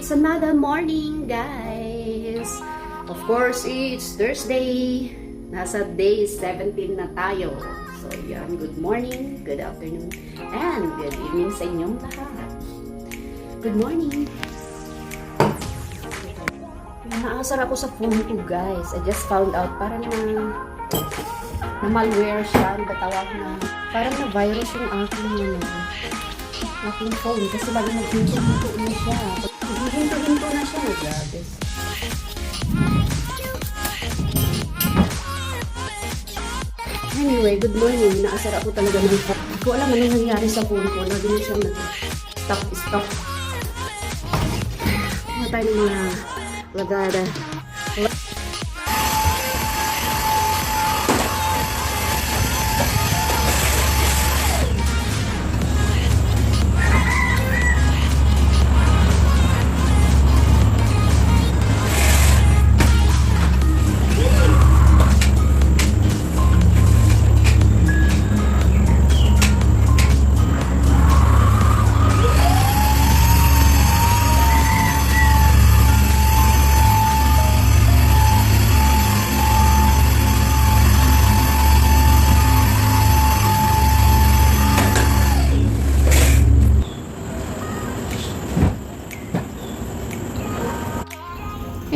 it's another morning, guys. Of course, it's Thursday. Nasa day 17 na tayo. So, yan. Good morning, good afternoon, and good evening sa inyong lahat. Good morning. Naasar ako sa phone ko, guys. I just found out, parang na, na malware siya. Ang batawag na, parang na virus yung aking, ano, aking phone. Kasi lagi naghinto-hinto na siya. Naghinto-hinto na siya. Grabe. Anyway, good morning. Naasar ako talaga ng phone. Hindi ko alam anong nangyari sa phone ko. Lagi na siyang nag-stop, stop. Mga tayo ng mga lagada.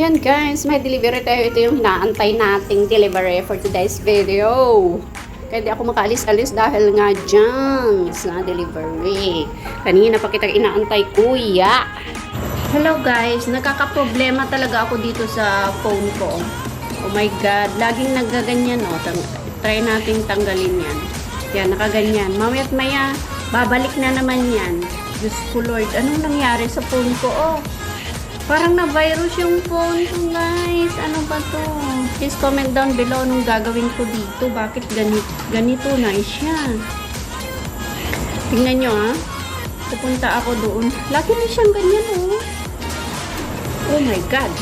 Ayan guys, may delivery tayo. Ito yung hinaantay nating delivery for today's video. Kaya di ako makaalis-alis dahil nga dyan sa delivery. Kanina pa kita inaantay kuya. Hello guys, nakakaproblema talaga ako dito sa phone ko. Oh my god, laging nagaganyan oh. Tang- try nating tanggalin yan. Yan, nakaganyan. Mamayat maya, babalik na naman yan. Diyos ko Lord, anong nangyari sa phone ko? Oh, Parang na-virus yung phone ko, guys. Ano ba to? Please comment down below anong gagawin ko dito. Bakit ganito, ganito na siya? Tingnan nyo, ha? Pupunta ako doon. Lagi na siyang ganyan, oh. Oh my God.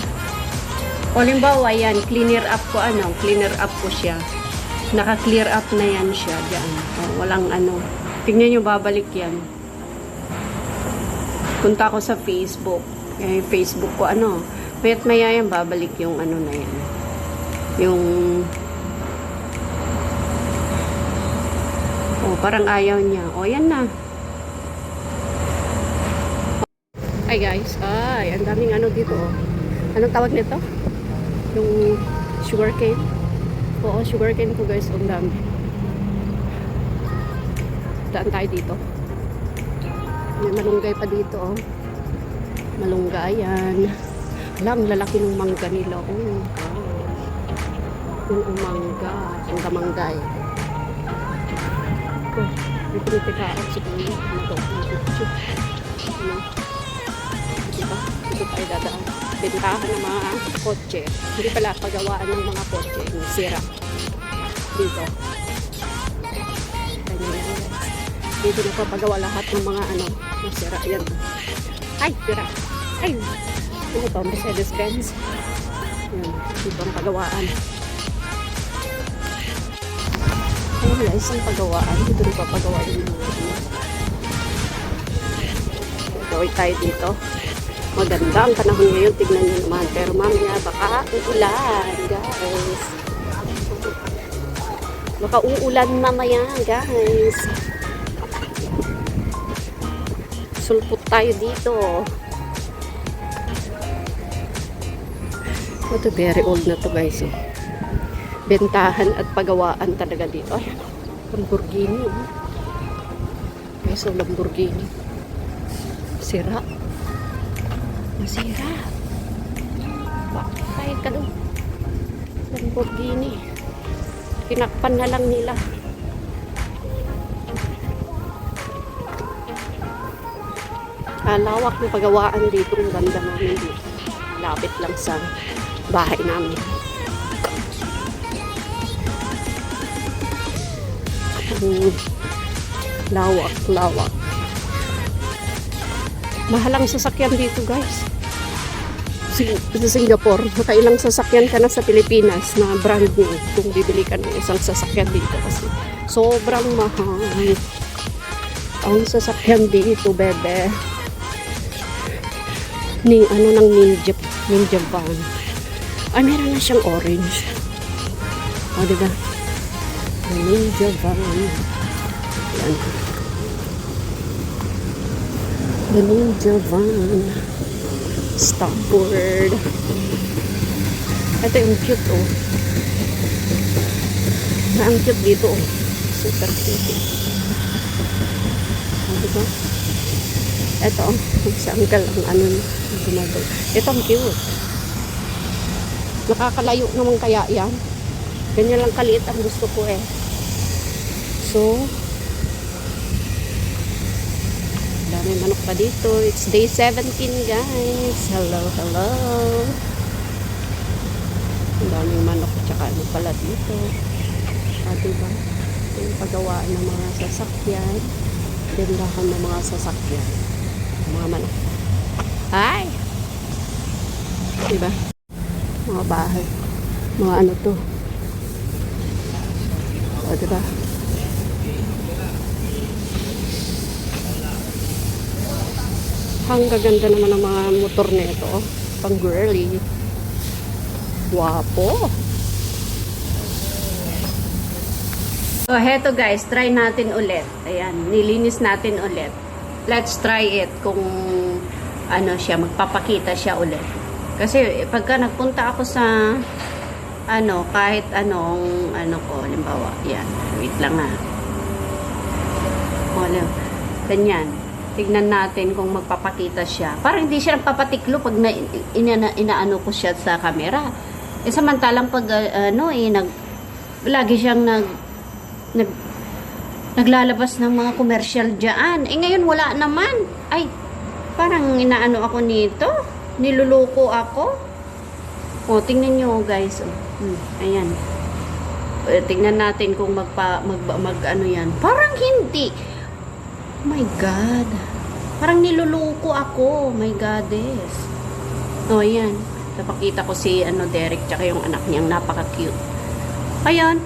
O, limbawa, yan. Cleaner up ko, ano? Cleaner up ko siya. Naka-clear up na yan siya. Diyan. Oh, walang ano. Tingnan nyo, babalik yan. Punta ako sa Facebook. Eh, Facebook ko, ano, mayat maya yan, babalik yung ano na yan. Yung, oh, parang ayaw niya. O, yan na. Ay, guys. Ay, ang daming ano dito. oh. Anong tawag nito? Yung sugarcane. Oo, sugarcane ko, guys. Ang dami. Daan tayo dito. May malunggay pa dito, oh malunggayan. Alam, lalaki ng mangga nila. Oh, my God. Yung umangga. Ang gamanggay. Oh, may pinitikaan si Kuya. Ano to? Ano? Diba? Dito tayo dadaan. Bentahan ng mga kotse. Hindi pala pagawaan ng mga kotse. Yung sira. Dito. Dito napapagawa lahat ng mga ano. Yung sira. Yan. Ay, tira. Ay, ano to? Mercedes-Benz. Yan, dito ang pagawaan. Ay, wala isang pagawaan. Dito rin papagawa yung mga. Gawin tayo dito. Maganda ang panahon ngayon. Tignan nyo naman. Pero mamaya baka uulan, guys. Baka uulan mamaya, guys. Sulpot tayo dito. Ito, very old na to guys. Eh. Bentahan at pagawaan talaga dito. Ay, Lamborghini. Oh. Guys, so Lamborghini. Sira. Masira. Bakay ka doon. Lamborghini. Tinakpan na lang nila. Kalawak ng pagawaan dito. Ang ganda namin dito. Lapit lang sa bahay namin. Mm, lawak, lawak. Mahalang sasakyan dito guys. Sa Singapore, nakailang sasakyan ka na sa Pilipinas na brand new kung bibili ka ng isang sasakyan dito kasi sobrang mahal. Ang sasakyan dito, bebe. Ni, ano ng ninja, ninja van. Ay, meron na siyang orange. O, diba? Ninja van. Yan. The ninja van. Stopboard. Ito yung cute, oh. Na ang cute dito, oh. Super cute. O, diba? Ito, oh. Si uncle ang ano, gumagawa. Ito ang cute. Nakakalayo naman kaya yan. Ganyan lang kaliit ang gusto ko eh. So, dami manok pa dito. It's day 17 guys. Hello, hello. Ang daming manok tsaka ano pala dito. Ah, diba? Ito yung paggawaan ng mga sasakyan. Tindahan ng mga sasakyan. Mga manok. Hi! Diba? Mga bahay. Mga ano to. O, diba? Ang gaganda naman ng mga motor nito. oh. Pang girly. Wapo. So, heto guys, try natin ulit. Ayan, nilinis natin ulit. Let's try it kung ano siya, magpapakita siya ulit. Kasi pagka nagpunta ako sa ano, kahit anong ano ko, limbawa, yan, wait lang ha. O, ganyan. Tignan natin kung magpapakita siya. Parang hindi siya nagpapatiklo pag na, ina, inaano ko siya sa camera. Eh, samantalang pag, uh, ano, eh, nag, lagi siyang nag, nag, naglalabas ng mga commercial dyan. Eh, ngayon wala naman. Ay, parang inaano ako nito. Niluluko ako. O, tingnan nyo guys. Oh. Hmm, ayan. Eh, tingnan natin kung magpa, mag, mag, ano yan. Parang hindi. Oh my God. Parang niluluko ako. My goddess. O, ayan. Napakita ko si ano, Derek tsaka yung anak niyang napaka-cute. Ayan.